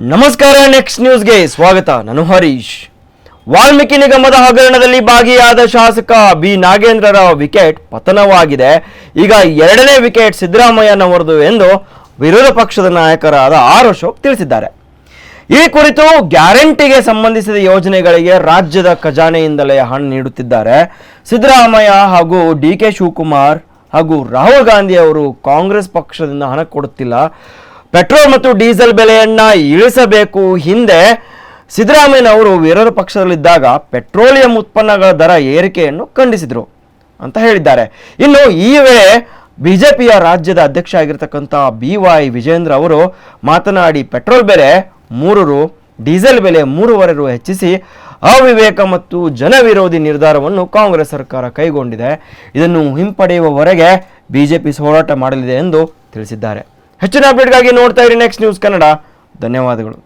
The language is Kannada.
ನಮಸ್ಕಾರ ನೆಕ್ಸ್ಟ್ ನ್ಯೂಸ್ಗೆ ಸ್ವಾಗತ. ನಾನು ಹರೀಶ್. ವಾಲ್ಮೀಕಿ ನಿಗಮದ ಹಗರಣದಲ್ಲಿ ಭಾಗಿಯಾದ ಶಾಸಕ ಬಿ. ನಾಗೇಂದ್ರರ ವಿಕೆಟ್ ಪತನವಾಗಿದೆ. ಈಗ ಎರಡನೇ ವಿಕೆಟ್ ಸಿದ್ದರಾಮಯ್ಯನವರದು ಎಂದು ವಿರೋಧ ಪಕ್ಷದ ನಾಯಕರಾದ ಆರ್. ಅಶೋಕ್ ತಿಳಿಸಿದ್ದಾರೆ. ಈ ಕುರಿತು ಗ್ಯಾರಂಟಿಗೆ ಸಂಬಂಧಿಸಿದ ಯೋಜನೆಗಳಿಗೆ ರಾಜ್ಯದ ಖಜಾನೆಯಿಂದಲೇ ಹಣ ನೀಡುತ್ತಿದ್ದಾರೆ. ಸಿದ್ದರಾಮಯ್ಯ ಹಾಗೂ ಡಿ. ಕೆ. ಶಿವಕುಮಾರ್ ಹಾಗೂ ರಾಹುಲ್ ಗಾಂಧಿ ಅವರು ಕಾಂಗ್ರೆಸ್ ಪಕ್ಷದಿಂದ ಹಣ ಕೊಡುತ್ತಿಲ್ಲ. ಪೆಟ್ರೋಲ್ ಮತ್ತು ಡೀಸೆಲ್ ಬೆಲೆಯನ್ನ ಇಳಿಸಬೇಕು ಹಿಂದೆ ಸಿದ್ದರಾಮಯ್ಯನವರು ವಿರೋಧ ಪಕ್ಷದಲ್ಲಿದ್ದಾಗ ಪೆಟ್ರೋಲಿಯಂ ಉತ್ಪನ್ನಗಳ ದರ ಏರಿಕೆಯನ್ನು ಖಂಡಿಸಿದರು ಅಂತ ಹೇಳಿದ್ದಾರೆ. ಇನ್ನು ಈ ವೇಳೆ ಬಿಜೆಪಿಯ ರಾಜ್ಯದ ಅಧ್ಯಕ್ಷ ಆಗಿರ್ತಕ್ಕಂಥ ಬಿ ವೈ ವಿಜೇಂದ್ರ ಅವರು ಮಾತನಾಡಿ ಪೆಟ್ರೋಲ್ ಬೆಲೆ ಮೂರು ರು, ಡೀಸೆಲ್ ಬೆಲೆ ಮೂರುವರೆ ರು ಹೆಚ್ಚಿಸಿ ಅವಿವೇಕ ಮತ್ತು ಜನವಿರೋಧಿ ನಿರ್ಧಾರವನ್ನು ಕಾಂಗ್ರೆಸ್ ಸರ್ಕಾರ ಕೈಗೊಂಡಿದೆ. ಇದನ್ನು ಹಿಂಪಡೆಯುವವರೆಗೆ ಬಿಜೆಪಿ ಹೋರಾಟ ಮಾಡಲಿದೆ ಎಂದು ತಿಳಿಸಿದ್ದಾರೆ. ಹೆಚ್ಚಿನ ಅಪ್ಡೇಟ್ಗಾಗಿ ನೋಡ್ತಾ ಇರಿ ನೆಕ್ಸ್ಟ್ ನ್ಯೂಸ್ ಕನ್ನಡ ಧನ್ಯವಾದಗಳು.